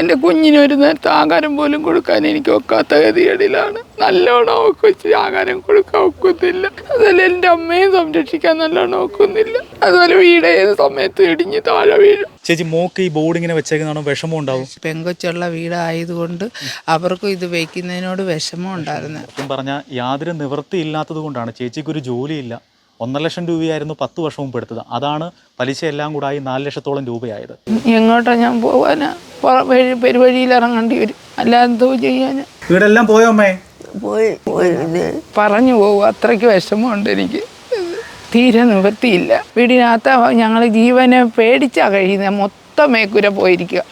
എന്റെ കുഞ്ഞിന് ഒരു നേരത്തെ ആഹാരം പോലും കൊടുക്കാൻ എനിക്ക് ഒക്കാത്ത ഗതികേടിലാണ്. നല്ലോണം അവൾക്ക് വെച്ച് ആഹാരം കൊടുക്കാൻ ഒക്കത്തില്ല അതുപോലെ എന്റെ അമ്മയും സംരക്ഷിക്കാൻ നല്ലോണം ഒക്കുന്നില്ല. അതുപോലെ വീട് ഏത് സമയത്ത് ഇടിഞ്ഞ് താഴെ വീഴും. ചേച്ചി മോക്ക് ഈ ബോർഡ് ഇങ്ങനെ വെച്ചേക്കുന്നതാണോ വിഷമം ഉണ്ടാവും? പെങ്കൊച്ചുള്ള വീടായതുകൊണ്ട് അവർക്കും ഇത് വെക്കുന്നതിനോട് വിഷമം ഉണ്ടായിരുന്നു സത്യം പറഞ്ഞാൽ യാതൊരു നിവൃത്തി ഇല്ലാത്തത് കൊണ്ടാണ് ചേച്ചിക്കൊരു ജോലിയില്ല. ഒന്നര ലക്ഷം രൂപയായിരുന്നു പത്ത് വർഷം മുമ്പ് എടുത്തത്. അതാണ് പലിശ എല്ലാം കൂടായി നാല് ലക്ഷത്തോളം രൂപയായത്. എങ്ങോട്ടാ ഞാൻ പോവാനാ. പെരുവഴിയിൽ ഇറങ്ങേണ്ടി വരും. അല്ലാതെ എന്തോ ചെയ്യാനാ. വീടെല്ലാം പോയോ അമ്മേ? പോയി പറഞ്ഞു പോകും അത്രയ്ക്ക് വിഷമമുണ്ട് എനിക്ക്. തീരെ നിവൃത്തിയില്ല. വീടിനകത്ത് ഞങ്ങൾ ജീവനെ പേടിച്ചാ കഴിയുന്ന. മൊത്തം മേക്കുര പോയിരിക്കുക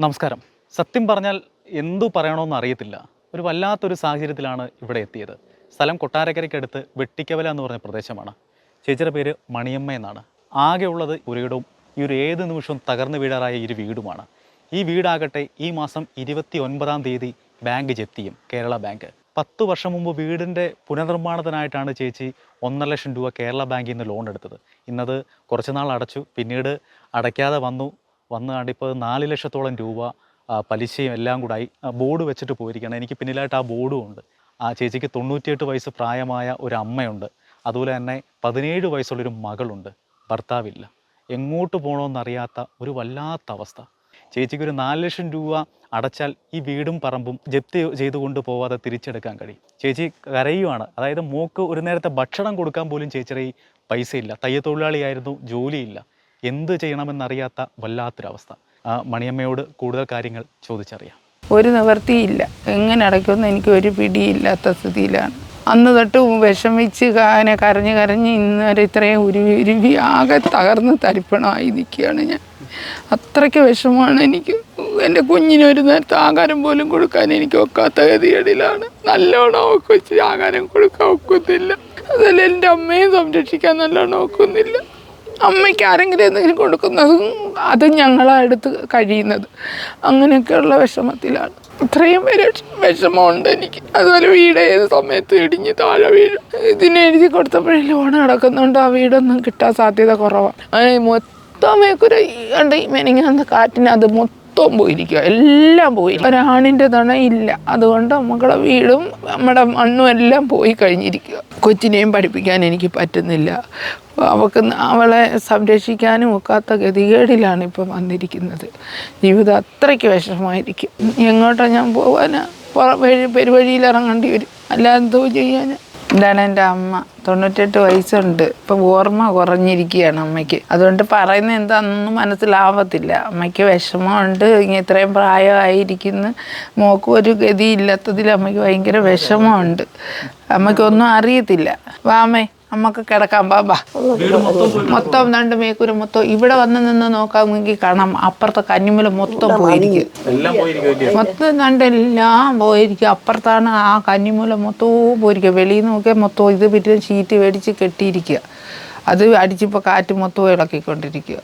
നമസ്കാരം. സത്യം പറഞ്ഞാൽ എന്തു പറയണമെന്ന് അറിയത്തില്ല. ഒരു വല്ലാത്തൊരു സാഹചര്യത്തിലാണ് ഇവിടെ എത്തിയത്. സ്ഥലം കൊട്ടാരക്കരയ്ക്കടുത്ത് വെട്ടിക്കവല എന്ന് പറഞ്ഞ പ്രദേശമാണ്. ചേച്ചിയുടെ പേര് മണിയമ്മ എന്നാണ്. ആകെ ഉള്ളത് ഒരിടവും ഈ ഒരു ഏത് നിമിഷവും തകർന്നു വീഴാറായ ഒരു വീടുമാണ്. ഈ വീടാകട്ടെ ഈ മാസം ഇരുപത്തി ഒൻപതാം തീയതി ബാങ്ക് ജപ്തിയും കേരള ബാങ്ക്. പത്ത് വർഷം മുമ്പ് വീടിന്റെ പുനർനിർമ്മാണത്തിനായിട്ടാണ് ചേച്ചി ഒന്നര ലക്ഷം രൂപ കേരള ബാങ്കിൽ നിന്ന് ലോൺ എടുത്തത്. ഇന്നത് കുറച്ച് നാൾ അടച്ചു പിന്നീട് അടയ്ക്കാതെ വന്നു. വന്ന് കണ്ടിപ്പോൾ നാല് ലക്ഷത്തോളം രൂപ പലിശയും എല്ലാം കൂടായി. ബോർഡ് വെച്ചിട്ട് പോയിരിക്കുകയാണ്. എനിക്ക് പിന്നിലായിട്ട് ആ ബോർഡും ഉണ്ട്. ആ ചേച്ചിക്ക് തൊണ്ണൂറ്റിയെട്ട് വയസ്സ് പ്രായമായ ഒരു അമ്മയുണ്ട്. അതുപോലെ തന്നെ പതിനേഴ് വയസ്സുള്ളൊരു മകളുണ്ട് ഭർത്താവില്ല. എങ്ങോട്ട് പോകണമെന്നറിയാത്ത ഒരു വല്ലാത്ത അവസ്ഥ ചേച്ചിക്ക് ഒരു നാല് ലക്ഷം രൂപ അടച്ചാൽ ഈ വീടും പറമ്പും ജപ്തി ചെയ്തുകൊണ്ട് പോവാതെ തിരിച്ചെടുക്കാൻ കഴിയും. ചേച്ചി കരയുവാണ്. അതായത് മോക്ക് ഒരു നേരത്തെ ഭക്ഷണം കൊടുക്കാൻ പോലും ചേച്ചിയുടെ ഈ പൈസയില്ല. തയ്യത്തൊഴിലാളിയായിരുന്നു ജോലിയില്ല. എന്ത് ചെയ്യണമെന്നറിയാത്ത വല്ലാത്തൊരവസ്ഥ. മണിയമ്മയോട് കൂടുതൽ കാര്യങ്ങൾ ചോദിച്ചറിയാം. ഒരു നിവർത്തിയില്ല എങ്ങനെ അടയ്ക്കുമെന്ന് എനിക്ക് ഒരു പിടിയില്ലാത്ത സ്ഥിതിയിലാണ്. അന്ന് തൊട്ട് വിഷമിച്ച് അങ്ങനെ കരഞ്ഞ് കരഞ്ഞ് ഇന്ന് ഇത്രയും ഉരുവി ഉരുവി ആകെ തകർന്ന് തരിപ്പണമായി നിൽക്കുകയാണ് ഞാൻ. അത്രയ്ക്ക് വിഷമമാണ് എനിക്ക്. എന്റെ കുഞ്ഞിനൊരു നേരത്തെ ആഹാരം പോലും കൊടുക്കാൻ എനിക്ക് ഒക്കാത്ത ഗതികേടിലാണ്. നല്ലോണം ഒക്കെ വെച്ച് ആഹാരം കൊടുക്കാൻ ഒക്കത്തില്ല അതല്ല എന്റെ അമ്മയും സംരക്ഷിക്കാൻ നല്ലോണം ഒക്കുന്നില്ല. അമ്മയ്ക്ക് ആരെങ്കിലും എന്തെങ്കിലും കൊടുക്കുന്നതും അത് ഞങ്ങളടുത്ത് കഴിയുന്നത്. അങ്ങനെയൊക്കെയുള്ള വിഷമത്തിലാണ്. ഇത്രയും പേര് വിഷമമുണ്ട് എനിക്ക്. അതുപോലെ വീട് ഏത് സമയത്ത് ഇടിഞ്ഞ് താഴെ വീഴും. ഇതിന് എഴുതി കൊടുത്തപ്പോഴേ ലോൺ കിടക്കുന്നുണ്ട് ആ വീടൊന്നും കിട്ടാൻ സാധ്യത കുറവാണ്. മൊത്തം മേക്കുര കണ്ട് മെനിങ്ങാന്ന കാറ്റിന് അത് മൊത്തം പോയിരിക്കുക എല്ലാം പോയി. ഒരാണിന്റെ തണ ഇല്ല. അതുകൊണ്ട് നമ്മുടെ വീടും നമ്മുടെ മണ്ണും എല്ലാം പോയി കഴിഞ്ഞിരിക്കുക കൊച്ചിനെയും പഠിപ്പിക്കാൻ എനിക്ക് പറ്റുന്നില്ല. അവൾക്ക് അവളെ സംരക്ഷിക്കാനും ഒക്കാത്ത ഗതികേടിലാണ് ഇപ്പം വന്നിരിക്കുന്നത്. ജീവിതം അത്രയ്ക്ക് വിഷമമായിരിക്കും. എങ്ങോട്ടാണ് ഞാൻ വഴി പെരുവഴിയിൽ ഇറങ്ങേണ്ടി വരും. അല്ലാതെ എന്തോ ചെയ്യാനാ? ഇതാണ് എന്റെ അമ്മ? തൊണ്ണൂറ്റെട്ട് വയസ്സുണ്ട്. ഇപ്പം ഓർമ്മ കുറഞ്ഞിരിക്കുകയാണ് അമ്മയ്ക്ക്. അതുകൊണ്ട് പറയുന്നത് എന്താണെന്നൊന്നും മനസ്സിലാവത്തില്ല. അമ്മയ്ക്ക് വിഷമമുണ്ട്. ഇങ്ങനെ ഇത്രയും പ്രായമായിരിക്കുന്നു. മോക്കും ഒരു ഗതിയില്ലാത്തതിൽ അമ്മയ്ക്ക് ഭയങ്കര വിഷമമുണ്ട്. അമ്മയ്ക്കൊന്നും അറിയത്തില്ല. വാ അമ്മയ്ക്ക് കിടക്കാം ബാബാ ബാ. മൊത്തം രണ്ട് മേക്കൂര് മൊത്തം. ഇവിടെ വന്ന് നിന്ന് നോക്കാമെങ്കിൽ കാണാം. അപ്പുറത്തെ കന്നിമല മൊത്തം പോയിരിക്കും. മൊത്തം രണ്ട് എല്ലാം പോയിരിക്കും അപ്പുറത്താണ് ആ കന്നിമൂല മൊത്തവും പോയിരിക്കുക വെളിയിൽ നോക്കിയാൽ മൊത്തം ഇത് പിറ്റേ ഷീറ്റ് മേടിച്ച് കെട്ടിയിരിക്കുക. അത് അടിച്ചിപ്പോൾ കാറ്റ് മൊത്തവും ഇളക്കിക്കൊണ്ടിരിക്കുക.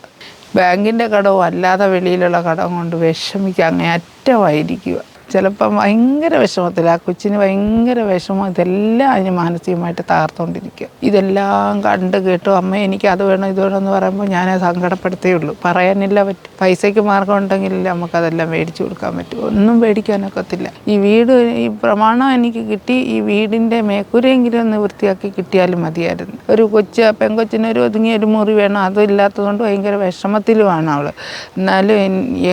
ബാങ്കിന്റെ കടവും അല്ലാതെ വെളിയിലുള്ള കടം കൊണ്ട് വിഷമിക്കുക. അങ്ങേ അറ്റമായിരിക്കുക ചിലപ്പം ഭയങ്കര വിഷമത്തിൽ ആ കൊച്ചിന് ഭയങ്കര വിഷമം. ഇതെല്ലാം അതിന് മാനസികമായിട്ട് തകർത്തുകൊണ്ടിരിക്കുക ഇതെല്ലാം കണ്ട് കേട്ടു അമ്മ എനിക്ക് അത് വേണം ഇത് വേണം എന്ന് പറയുമ്പോൾ ഞാൻ സങ്കടപ്പെടുത്തേ ഉള്ളൂ. പറയാനില്ല പറ്റും പൈസയ്ക്ക് മാർഗം ഉണ്ടെങ്കിലല്ലേ നമുക്കതെല്ലാം മേടിച്ചു കൊടുക്കാൻ പറ്റും. ഒന്നും മേടിക്കാനൊക്കത്തില്ല ഈ വീട് ഈ പ്രമാണം എനിക്ക് കിട്ടി ഈ വീടിന്റെ മേക്കുരെങ്കിലും ഒന്ന് വൃത്തിയാക്കി കിട്ടിയാലും മതിയായിരുന്നു. ഒരു കൊച്ച് പെങ്കൊച്ചിനൊരു ഒതുങ്ങിയ ഒരു മുറി വേണം. അതില്ലാത്തതുകൊണ്ട് ഭയങ്കര വിഷമത്തിലുമാണ് അവൾ എന്നാലും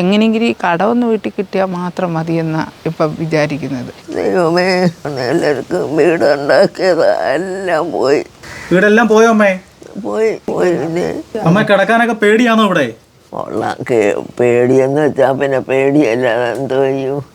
എങ്ങനെയെങ്കിലും ഈ കടമൊന്ന് വീട്ടിൽ കിട്ടിയാൽ മാത്രം മതിയെന്നാണ് ഇപ്പം വിചാരിക്കുന്നത്. ദൈവമേ എല്ലാവർക്കും എല്ലാം പോയി. വീടെല്ലാം പോയോ അമ്മേ? പോയി പോയി അമ്മ കിടക്കാനൊക്കെ പേടിയാണോ ഇവിടെ? കൊള്ളാം. കേ- പേടിയെന്ന് വെച്ചാൽ പിന്നെ പേടിയല്ലാതെ എന്തോ ചെയ്യും.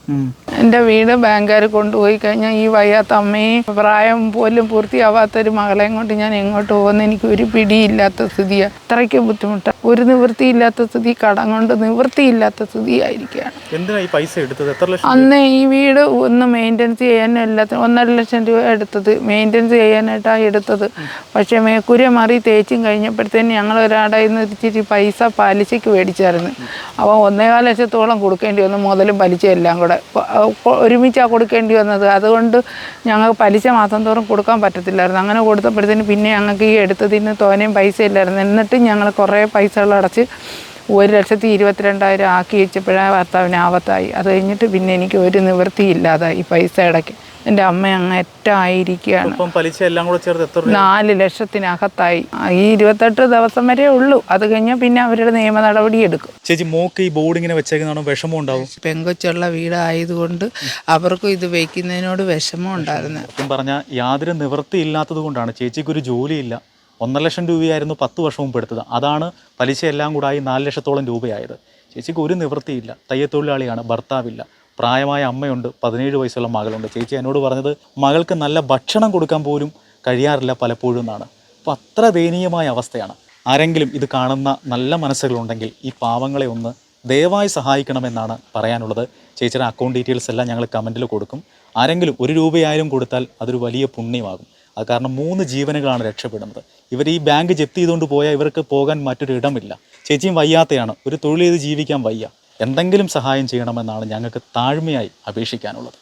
എന്റെ വീട് ബാങ്കുകാർ കൊണ്ടുപോയി കഴിഞ്ഞാൽ ഈ വയ്യാത്ത അമ്മയും പ്രായം പോലും പൂർത്തിയാവാത്തൊരു മകളെയും കൊണ്ട് ഞാൻ എങ്ങോട്ട് പോകുന്ന? എനിക്ക് ഒരു പിടിയില്ലാത്ത സ്ഥിതിയാണ് അത്രയ്ക്ക് ബുദ്ധിമുട്ടാണ് ഒരു നിവൃത്തിയില്ലാത്ത സ്ഥിതി കടം കൊണ്ട് നിവൃത്തിയില്ലാത്ത സ്ഥിതിയായിരിക്കുകയാണ്. എന്തിനാ ഈ പൈസ എടുത്തത്? എത്ര ലക്ഷം അന്ന് ഈ വീട് ഒന്ന് മെയിന്റനൻസ് ചെയ്യാനും എല്ലാത്തിനും ഒന്നര ലക്ഷം രൂപ എടുത്തത്. മെയിന്റനൻസ് ചെയ്യാനായിട്ടാണ് എടുത്തത്. പക്ഷേ മേക്കുര മാറി തേച്ചും കഴിഞ്ഞപ്പോഴത്തേന് ഞങ്ങൾ ഒരാടായിരുന്നു നിന്ന് ഇച്ചിരി പൈസ പലിശയ്ക്ക് മേടിച്ചായിരുന്നു. അപ്പോൾ ഒന്നേകാല ലക്ഷത്തോളം കൊടുക്കേണ്ടി വന്നു. മുതലും പലിശ എല്ലാം കൂടെ. ഒരുമിച്ചാണ് കൊടുക്കേണ്ടി വന്നത്. അതുകൊണ്ട് ഞങ്ങൾക്ക് പലിശ മാസം തോറും കൊടുക്കാൻ പറ്റത്തില്ലായിരുന്നു. അങ്ങനെ കൊടുത്തപ്പോഴത്തേന് പിന്നെ ഞങ്ങൾക്ക് ഈ എടുത്തതിന് തോനെയും പൈസ ഇല്ലായിരുന്നു. എന്നിട്ടും ഞങ്ങൾ കുറേ പൈസകൾ അടച്ച് ഒരു ലക്ഷത്തി ഇരുപത്തിരണ്ടായിരം ആക്കി വെച്ചപ്പോഴാണ് ഭർത്താവിന് ആപത്തായി. അത് കഴിഞ്ഞിട്ട് പിന്നെ എനിക്ക് ഒരു നിവൃത്തി നിവൃത്തിയില്ലാതായി പൈസ അടയ്ക്കാൻ. എന്റെ അമ്മ അങ്ങേറ്റായിരിക്കുകയാണ് എറ്റായിരിക്കുകയാണ് പലിശ എല്ലാം കൂടെ ചേർത്ത് എത്ര നാല് ലക്ഷത്തിനകത്തായി. ഈ ഇരുപത്തെട്ട് ദിവസം വരെ ഉള്ളൂ. അത് കഴിഞ്ഞാൽ പിന്നെ അവരുടെ നിയമ നടപടി എടുക്കും. ചേച്ചി മോക്ക് ഈ ബോർഡ് ഇങ്ങനെ വെച്ചേക്കുന്നതാണ് വിഷമം ഉണ്ടാവും? പെങ്കൊച്ചുള്ള വീടായതുകൊണ്ട് അവർക്കും ഇത് വയ്ക്കുന്നതിനോട് വിഷമം ഉണ്ടായിരുന്നു. സത്യം പറഞ്ഞാൽ യാതൊരു നിവൃത്തി ഇല്ലാത്തത് കൊണ്ടാണ് ചേച്ചിക്ക് ഒരു ജോലിയില്ല. ഒന്നര ലക്ഷം രൂപയായിരുന്നു പത്ത് വർഷം മുമ്പ് എടുത്തത്. അതാണ് പലിശ എല്ലാം കൂടായി നാല് ലക്ഷത്തോളം രൂപയായത്. ചേച്ചിക്ക് ഒരു നിവൃത്തിയില്ല. തയ്യത്തൊഴിലാളിയാണ് ഭർത്താവില്ല. പ്രായമായ അമ്മയുണ്ട് പതിനേഴ് വയസ്സുള്ള മകളുണ്ട്. ചേച്ചി എന്നോട് പറഞ്ഞത് മകൾക്ക് നല്ല ഭക്ഷണം കൊടുക്കാൻ പോലും കഴിയാറില്ല പലപ്പോഴും എന്നാണ്. അപ്പോൾ അത്ര ദയനീയമായ അവസ്ഥയാണ്. ആരെങ്കിലും ഇത് കാണുന്ന നല്ല മനസ്സുകളുണ്ടെങ്കിൽ ഈ പാവങ്ങളെ ഒന്ന് ദയവായി സഹായിക്കണമെന്നാണ് പറയാനുള്ളത്. ചേച്ചിയുടെ അക്കൗണ്ട് ഡീറ്റെയിൽസ് എല്ലാം ഞങ്ങൾ കമന്റിൽ കൊടുക്കും. ആരെങ്കിലും ഒരു രൂപയായാലും കൊടുത്താൽ അതൊരു വലിയ പുണ്യമാകും. അത് കാരണം മൂന്ന് ജീവനുകളാണ് രക്ഷപ്പെടുന്നത്. ഇവർ ഈ ബാങ്ക് ജപ്തി ചെയ്തുകൊണ്ട് പോയാൽ ഇവർക്ക് പോകാൻ മറ്റൊരു ഇടമില്ല ചേച്ചിയും വയ്യാത്തയാണ്. ഒരു തൊഴിൽ ചെയ്ത് ജീവിക്കാൻ വയ്യ. എന്തെങ്കിലും സഹായം ചെയ്യണമെന്നാണ് ഞങ്ങൾക്ക് താഴ്മയായി അപേക്ഷിക്കാനുള്ളത്.